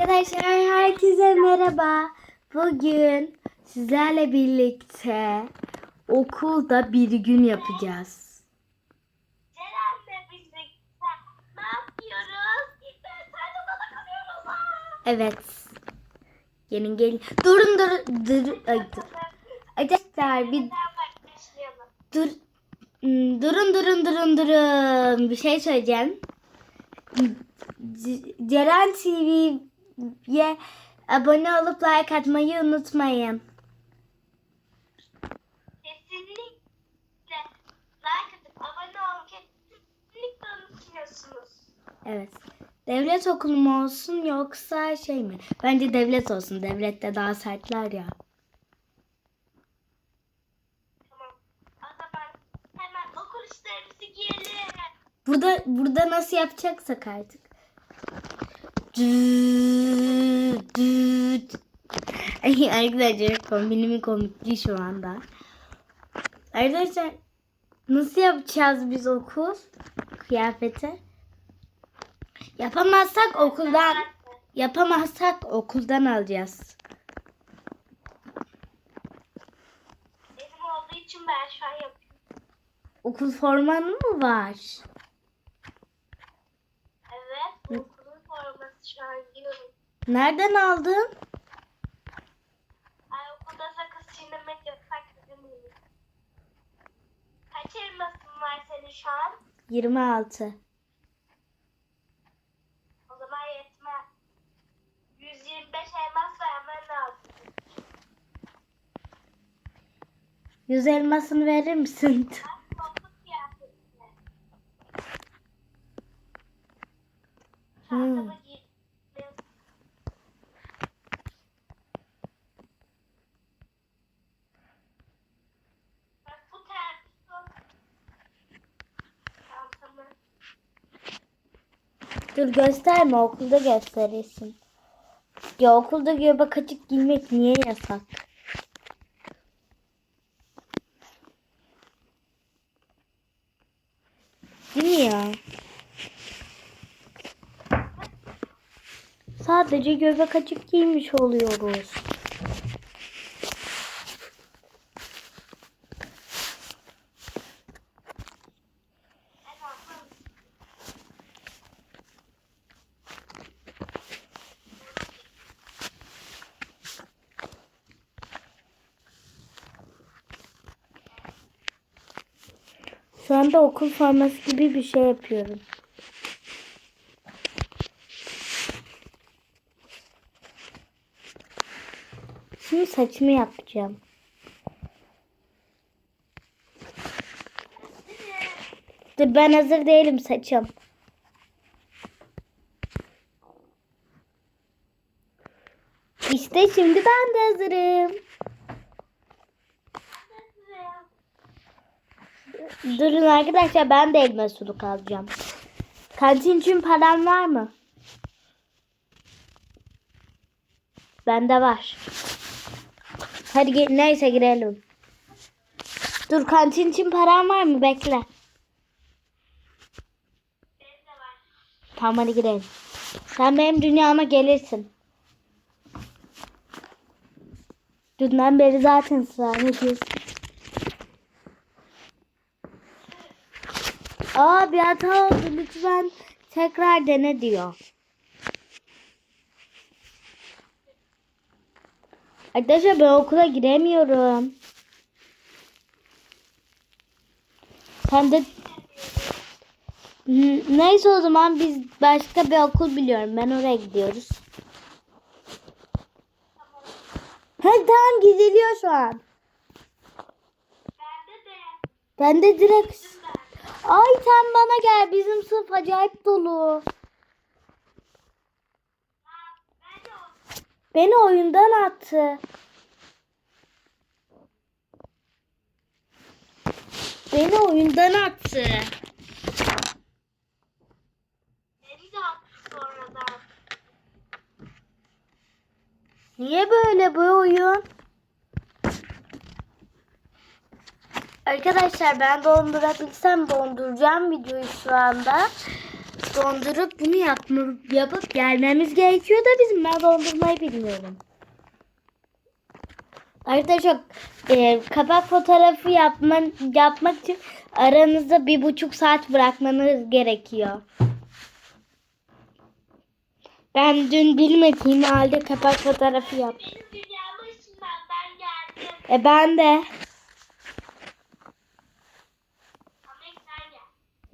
Arkadaşlar herkese merhaba. Bugün sizlerle birlikte okulda bir gün yapacağız. Ceren'le birlikte ne yapıyoruz? Evet. Gelin gelin. Durun durun. Dur, ay, dur. Arkadaşlar bir dur. Hmm, Durun durun durun durun. Bir şey söyleyeceğim. C- Ceren TV'ye abone olup like atmayı unutmayın. Kesinlikle like atıp abone olun. Kesinlikle unutmuyorsunuz. Evet. Devlet okulu mu olsun yoksa şey mi? Bence devlet olsun. Devlette daha sertler ya. Tamam. O zaman hemen okul işlerimizi giyelim. Burada burada nasıl yapacaksak artık. Arkadaşlar kombinimin komikliği şu anda. Arkadaşlar nasıl yapacağız biz okul kıyafeti? Yapamazsak okuldan yapamazsak okuldan alacağız. Benim olduğu için ben şu an yapıyorum. Okul formanı mı var? Evet. Okulun giyiyorum. Nereden aldın? Ay okulda sakız çiğnemek yasak değil mi? Kaç elmasın var senin şu an? 26. O zaman yetmez. 125 elmas vermen lazım. 100 elmasını verir misin? Hmm. Çantamı giydim. Bak bu tersi çantamı. Dur gösterme okulda gösterirsin. Ya okulda göbek açık giymek niye yasak? Değil mi ya? Sadece göbek açık giymiş oluyoruz. En altın. Şu anda okul forması gibi bir şey yapıyorum. Şimdi saçımı yapacağım. Dur ben hazır değilim saçım. İşte şimdi ben de hazırım. Durun arkadaşlar ben de elma suluk alacağım. Kantin için param var mı? Bende var. Hadi neyse girelim. Dur kantin için param var mı? Bekle. Tamam hadi girelim. Sen benim dünyama gelirsin. Dünden beri zaten ısrar ediyorsun. Aa bir hata oldu lütfen tekrar dene diyor. Arkadaşlar ben okula giremiyorum. Sen de Neyse o zaman biz başka bir okul biliyorum. Ben oraya gidiyoruz. Ha tamam gidiliyor şu an. Bende de. Ben de direkt... Ay sen bana gel. Bizim sınıf acayip dolu. Beni oyundan attı. Beni oyundan attı. Niye böyle bu oyun? Arkadaşlar ben dondurabilsem donduracağım videoyu şu anda. dondurup bunu yapma, yapıp gelmemiz gerekiyor da bizim ben dondurmayı bilmiyorum. Arkadaşlar e, kapak fotoğrafı yapma, yapmak için aranızda bir buçuk saat bırakmanız gerekiyor. Ben dün bilmediğim halde kapak fotoğrafı yaptım. E ben de. Ama ilk sen gel.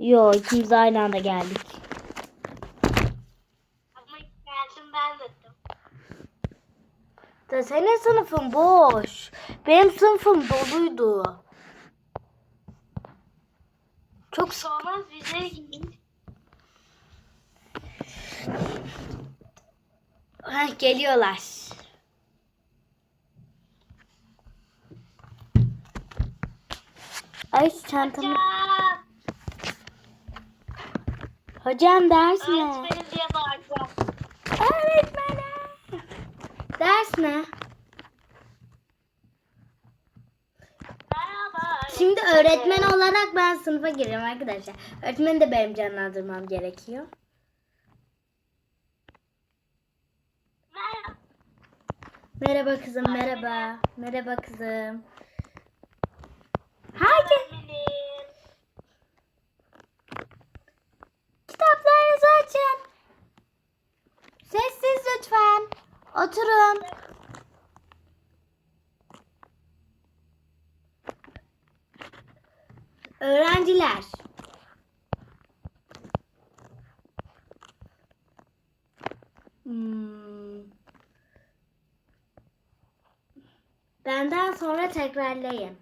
Yo ikimiz aynı anda geldik. Ama geldim ben dedim. Da senin sınıfın boş. Benim sınıfım doluydu. Çok s- Olmaz bize. Heh, geliyorlar. Ay çantamı. Hocam. Hocam ders ne? Öğretmenim diye bağıracağım. Öğretmenim. Ders ne? Merhaba. Şimdi öğretmen olarak ben sınıfa giriyorum arkadaşlar. Öğretmeni de benim canlandırmam gerekiyor. Merhaba. Merhaba kızım, merhaba. Merhaba kızım. Tekrarlayın.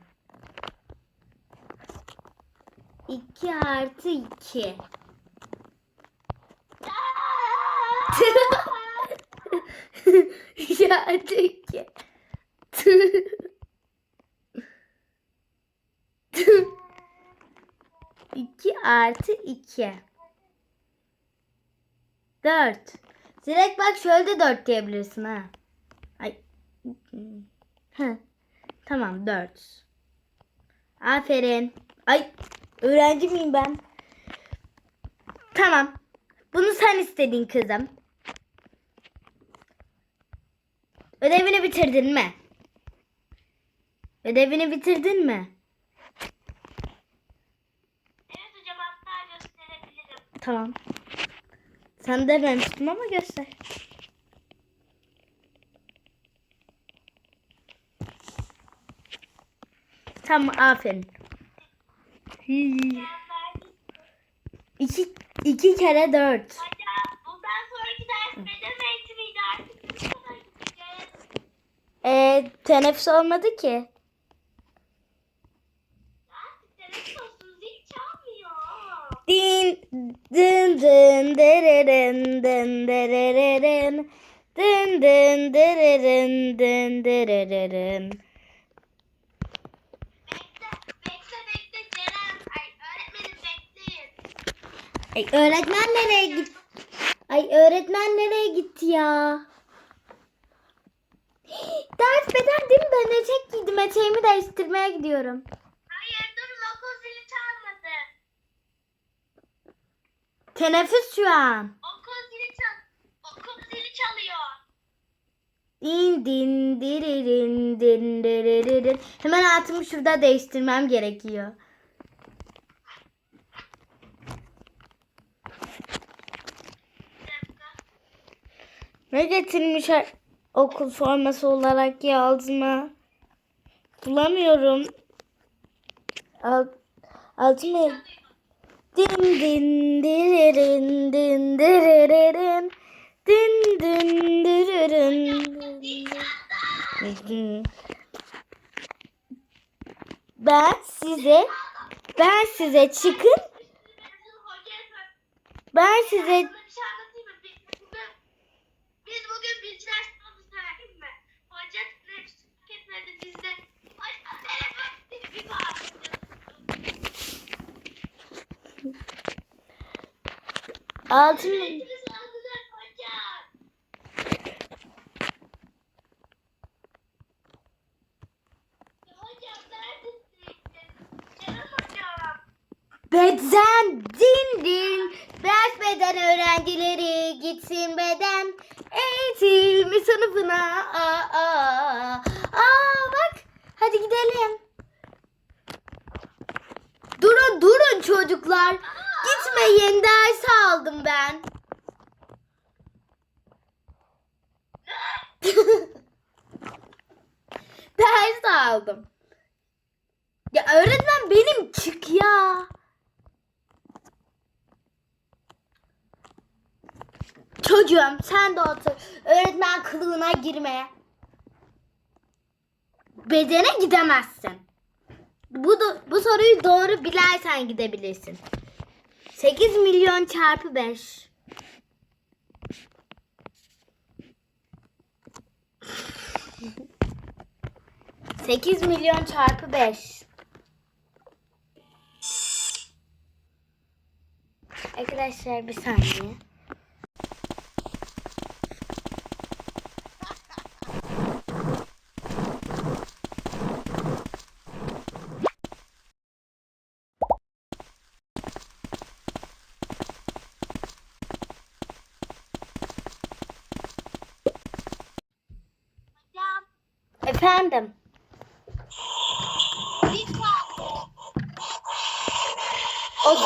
2 artı 2. ya ki. İki artı iki. Dört. Direkt bak şöyle de dört diyebilirsin ha. Ay. Hı. Tamam dört. Aferin. Ay öğrenci miyim ben? Tamam. Bunu sen istedin kızım. Ödevini bitirdin mi? Ödevini bitirdin mi? Evet hocam hatta gösterebilirim. Tamam. Sen dememiştim ama göster. Tamam aferin. İki, iki kere dört. Gideceğiz? Ee, teneffüs olmadı ki. Ay öğretmen nereye gitti? Ay öğretmen nereye gitti ya? Ders beden değil mi? Ben etek giydim. Eteğimi değiştirmeye gidiyorum. Hayır durun okul zili çalmadı. Teneffüs şu an. Okul zili çal. Okul zili çalıyor. Din din diririn din diririn. Hemen altımı şurada değiştirmem gerekiyor. Bir dakika. Ne getirmiş okul forması olarak ya ağzıma? Bulamıyorum. Alt, altımı... Din din diririn din diririn din din diririn. Ben size ben size çıkın ben size Sana bir şey anlatayım mı? Biz bugün, biz bugün bir ders çalıştık mi? Hoca nefsi etmedi bizde. Ay, telefon bir bağırdı. Altın beden din din. Ders beden öğrencileri gitsin beden. Eğitimi sınıfına. Aa, aa, aa, bak hadi gidelim. Durun durun çocuklar. Gitmeyin ders aldım ben. ders aldım. Ya öğretmen benim çık ya. Çocuğum sen de otur. Öğretmen kılığına girme. Bedene gidemezsin. Bu, da, bu soruyu doğru bilersen gidebilirsin. 8 milyon çarpı 5. Sekiz milyon çarpı beş. Arkadaşlar bir saniye. Hocam. Efendim. O,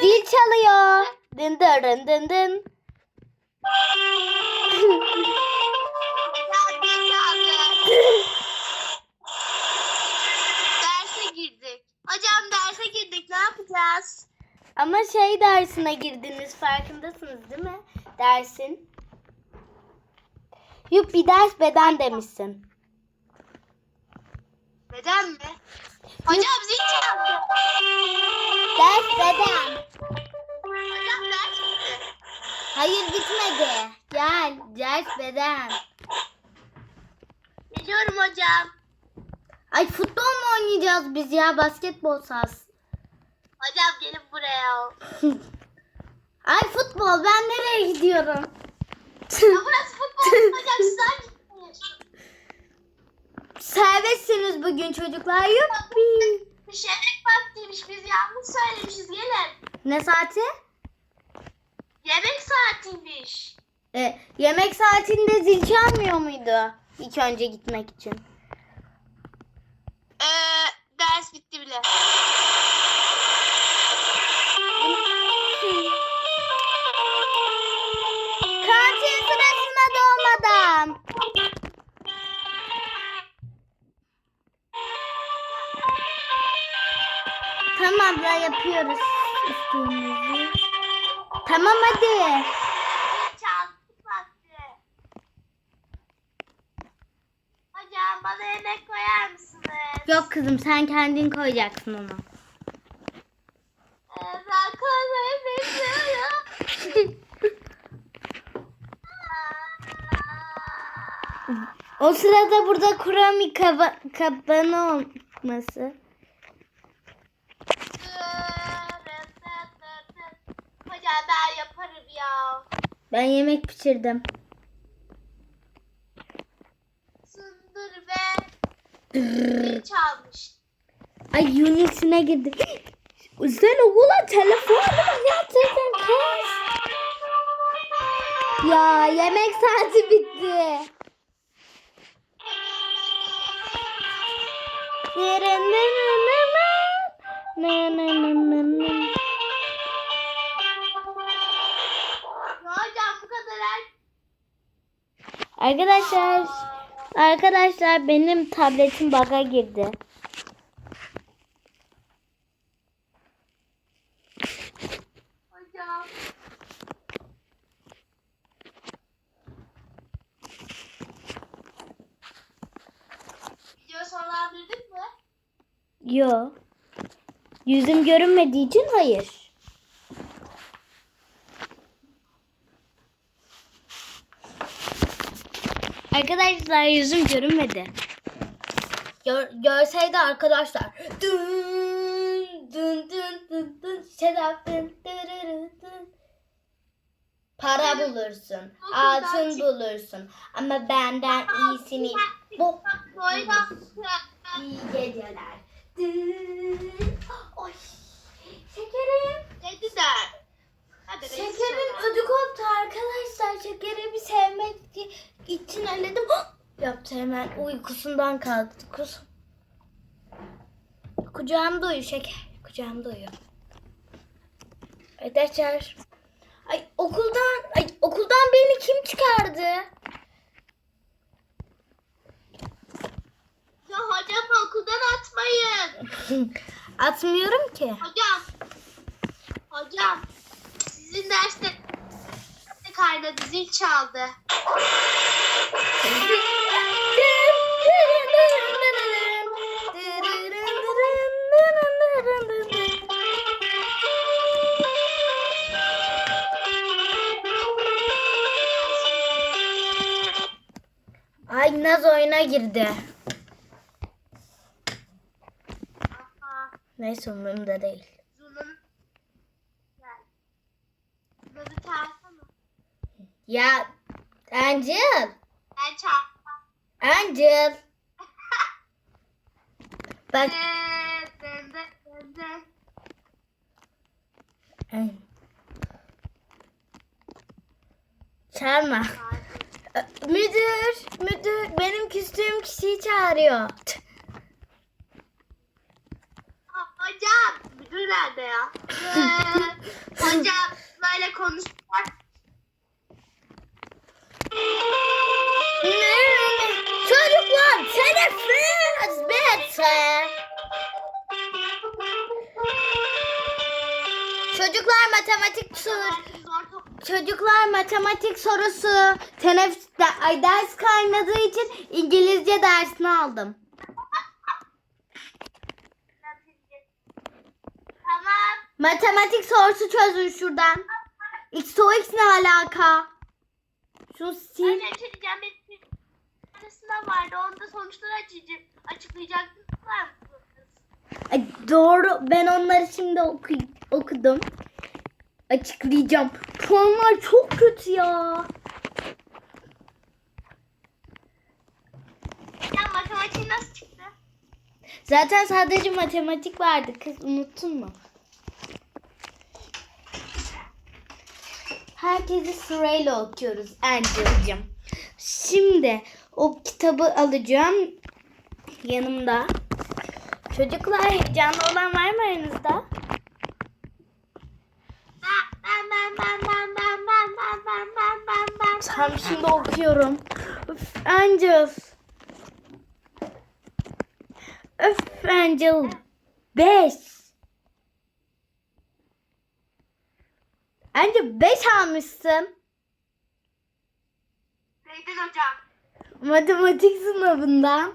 Zil çalıyor. Dın dın dın dın. Derse girdik. Hocam derse girdik. Ne yapacağız? Ama şey dersine girdiniz farkındasınız değil mi? Dersin. Yok bir ders beden demişsin. Beden mi? Hocam zil çaldı. Ders beden. Hocam ders? Hayır gitmedi. Gel ders beden. Geliyorum hocam. Ay futbol mu oynayacağız biz ya basketbol sahası. Hocam gelin buraya. Ay futbol ben nereye gidiyorum? Ya burası futbol hocam siz hangi Serbestsiniz bugün çocuklar. Yuppi. Yemek vaktiymiş biz yanlış söylemişiz gelin. Ne saati? Yemek saatiymiş. E, yemek saatinde zil çalmıyor muydu? İlk önce gitmek için. Ee, ders bitti bile. Da yapıyoruz isteğimizi. Tamam hadi. Hocam bana yemek koyar mısınız? Yok kızım sen kendin koyacaksın onu. Ee, ben koymayı bekliyorum. O sırada burada kurami kaba, kabanı olması. Hocam ben yaparım ya. Ben yemek pişirdim. Sındır ve zil çalmış. Ay Yunus'una girdi. Sen okula mı getirdin kız? Ya yemek saati bitti. Na na na na na. Ya Arkadaşlar Arkadaşlar benim tabletim bug'a girdi. Hocam. Video sonlandırdık mı? Yo. Yüzüm görünmediği için hayır. Arkadaşlar yüzüm görünmedi. Gör, görseydi arkadaşlar. Dın dın dın dın dın. Sedat dın dırırı dın. Para bulursun, altın bulursun ama benden iyisini bu iyi geceler. Dın. Oy. Şekerim. Dediler. Hadi Şekerin ödü koptu arkadaşlar. Şekerimi sevmek için elledim. Yaptı hemen uykusundan kalktı kuzum. Kucağımda uyu şeker. Kucağımda uyu. Arkadaşlar. Ay okuldan ay okuldan beni kim çıkardı? Ya hocam okuldan atmayın. Atmıyorum ki. Hocam. Hocam. Sizin derste kaynadı zil çaldı. Ay Naz oyuna girdi. Neyse umurumda değil. Ya Angel. Angel. Bak. Çağırma. Müdür, müdür benim küstüğüm kişiyi çağırıyor. Hocam. Müdür nerede ya? Ee, hocam böyle konuşmak. Çocuklar teneffüs bitti. Çocuklar matematik sor. Zor top- Çocuklar matematik sorusu teneffüs ay ders kaynadığı için İngilizce dersini aldım. Tamam. Matematik sorusu çözün şuradan. X o X ne alaka? Şu sil. Anne bir şey diyeceğim. Benim bir sınav vardı. Onda sonuçları açıcı, açıklayacaktım. Var? Ay, doğru ben onları şimdi oku- okudum. Açıklayacağım. Puanlar çok kötü ya. Ya matematiğin nasıl çıktı? Zaten sadece matematik vardı kız unuttun mu? Herkesi sırayla okuyoruz Angel'cığım. Şimdi o kitabı alacağım yanımda. Çocuklar heyecanlı olan var mı aranızda? Tam şimdi okuyorum. Öf Angel. Öf Angel. 5 Angel beş almışsın. Neydin hocam? Matematik sınavından.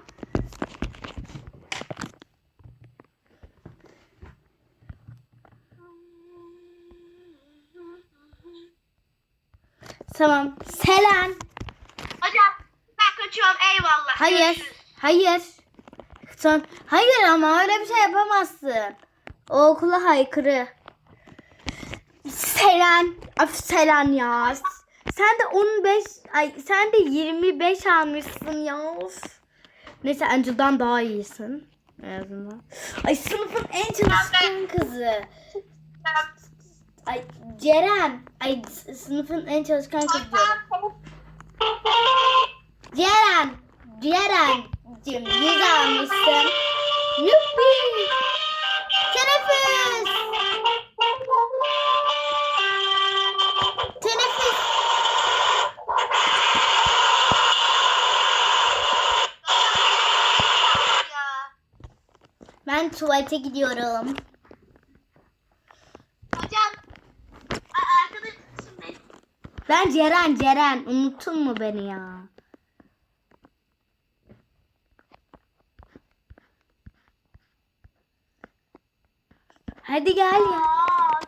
Tamam. Selen. Hocam ben kaçıyorum eyvallah. Hayır. Görüşürüz. Hayır. Son. Hayır ama öyle bir şey yapamazsın. O okula haykırı. Selen. Af Selen ya. Sen de 15 ay sen de 25 almışsın ya. Neyse Angel'dan daha iyisin. En azından. Ay sınıfın en çalışkan kızı. Ay Ceren. Ay sınıfın en çalışkan kızı. Ceren. Ceren. Cim, yüz almışsın. Yuppi. Ben tuvalete gidiyorum. Hocam. Arkadaşım benim. Ben Ceren Ceren. Unuttun mu beni ya? Hadi gel ya. Aa.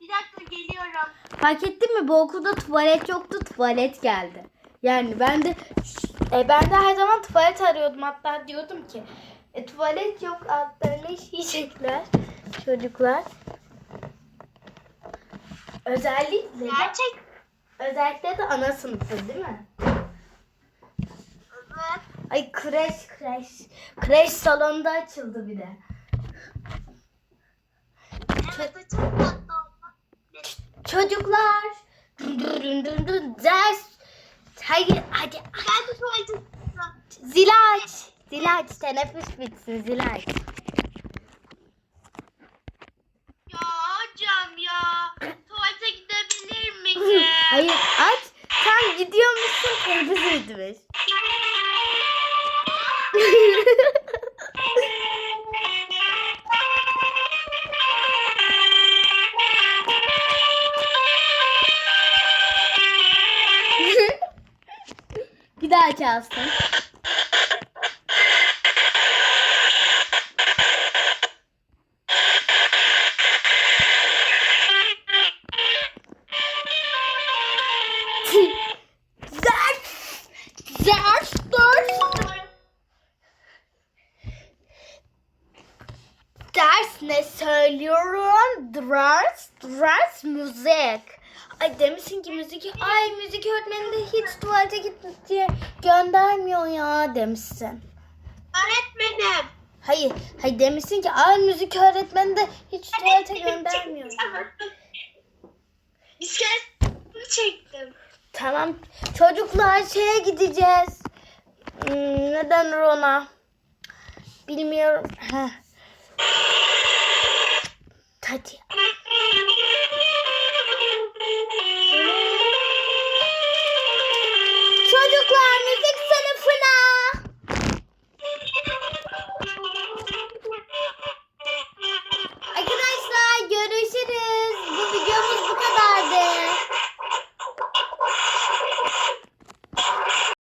Bir dakika geliyorum. Fark ettin mi bu okulda tuvalet yoktu tuvalet geldi. Yani ben de e, ben de her zaman tuvalet arıyordum. Hatta diyordum ki e, tuvalet yok altlarına işeyecekler çocuklar. Özellikle Gerçek. özellikle de ana sınıfı değil mi? Evet. Ay kreş kreş. Kreş salonda açıldı bir de. Evet oldu. Çocuklar. Dün dün dün dün dün ders. Hayır hadi Ben de tuvalete zil aç. Zil aç. Teneffüs bitsin zil aç. Ya hocam ya. Tuvalete gidebilir miyim? Hayır aç. Sen gidiyormuşsun teneffüs bitmiş. Bir ya demişsin. Öğretmenim. Hayır, hayır demişsin ki ay müzik öğretmeni de hiç tuvalete göndermiyor. İskeletimi çektim. Tamam. Çocuklar şeye gideceğiz. Hmm, neden Rona? Bilmiyorum. Heh. Hadi.